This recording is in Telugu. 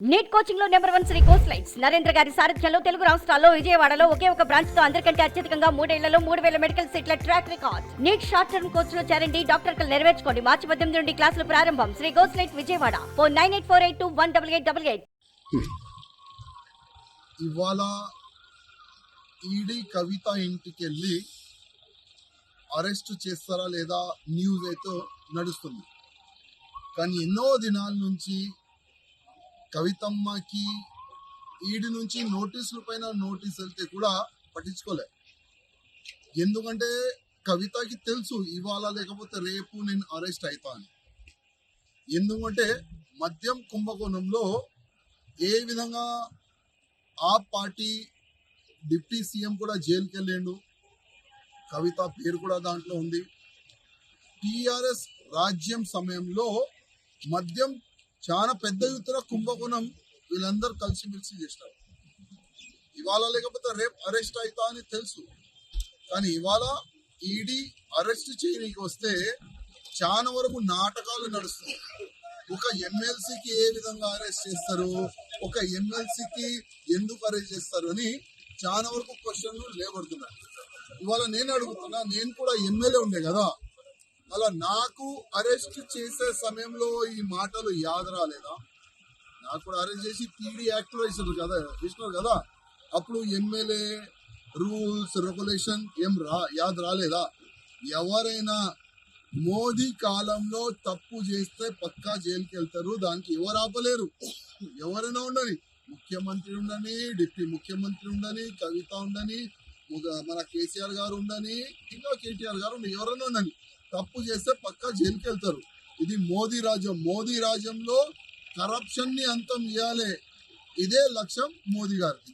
Neat కోచింగ్లో number one Sri course lights Narendra గారి సారథ్యంలో తెలుగు రాష్ట్రాల్లో విజయవాడలో ఒకే ఒక బ్రాంచ్తో అందరికంటే అత్యధికంగా మూడేళ్ళలో మూడు వేల మెడికల్ సీట్ల track record NEET short term కోర్స్లో చేరండి డాక్టర్ కలు నెరవేర్చుకోండి. మార్చి పద్దెనిమిది నుండి క్లాసులు ప్రారంభం. Sri course light Vijayawada. Four nine eight four eight two one double eight double eight. ఇవాళ ఈడీ కవిత ఇంటికి వెళ్ళి అరెస్ట్ చేస్తారా లేదా న్యూస్ అయితే నడుస్తుంది. కానీ ఎన్నో దినాల నుంచి కవితమ్మకి ఈడి నుంచి నోటీసుల పైన నోటీస్ వెళ్తే కూడా పట్టించుకోలే. ఎందుకంటే కవితకి తెలుసు ఇవాళ లేకపోతే రేపు నేను అరెస్ట్ అవుతాను ఎందుకంటే మద్యం కుంభకోణంలో ఏ విధంగా ఆ పార్టీ డిప్యూటీ సీఎం కూడా జైలుకి వెళ్ళిండు కవిత పేరు కూడా దాంట్లో ఉంది. టిఆర్ఎస్ రాజ్యం సమయంలో మద్యం చాలా పెద్ద ఎత్తున కుంభకోణం వీళ్ళందరూ కలిసిమెలిసి చేస్తారు. ఇవాళ లేకపోతే రేపు అరెస్ట్ అవుతా అని తెలుసు. కానీ ఇవాళ ఈడీ అరెస్ట్ చేయడానికి వస్తే చాలా వరకు నాటకాలు నడుస్తున్నాయి ఒక ఎమ్మెల్సీకి ఏ విధంగా అరెస్ట్ చేస్తారు? ఒక ఎమ్మెల్సీకి ఎందుకు అరెస్ట్ చేస్తారు అని చాలా వరకు క్వశ్చన్లు లేబడుతున్నాయి. ఇవాళ నేను అడుగుతున్నా నేను కూడా ఎమ్మెల్యే ఉండే కదా అలా నాకు అరెస్ట్ చేసే సమయంలో ఈ మాటలు యాద రాలేదా? నాకు కూడా అరెస్ట్ చేసి పీడీ యాక్ట్ వేసారు కదా చేసినారు కదా. అప్పుడు ఎమ్మెల్యే రూల్స్ రెగ్యులేషన్ ఏం రా యాద రాలేదా? ఎవరైనా మోదీ కాలంలో తప్పు చేస్తే పక్కా జైలుకి వెళ్తారు దానికి ఎవరు ఆపలేరు? ఎవరైనా ఉండని ముఖ్యమంత్రి ఉండని డిప్యూటీ ముఖ్యమంత్రి ఉండని కవిత ఉండని మన కేసీఆర్ గారు ఉండని ఇంకా కేటీఆర్ గారు ఉండని ఎవరైనా ఉండని తప్పు చేస్తే పక్కా జైలుకి వెళ్తారు ఇది మోదీ రాజ్యం. మోదీ రాజ్యంలో కరప్షన్ని అంతం చేయాలి. ఇదే లక్ష్యం మోదీ గారికి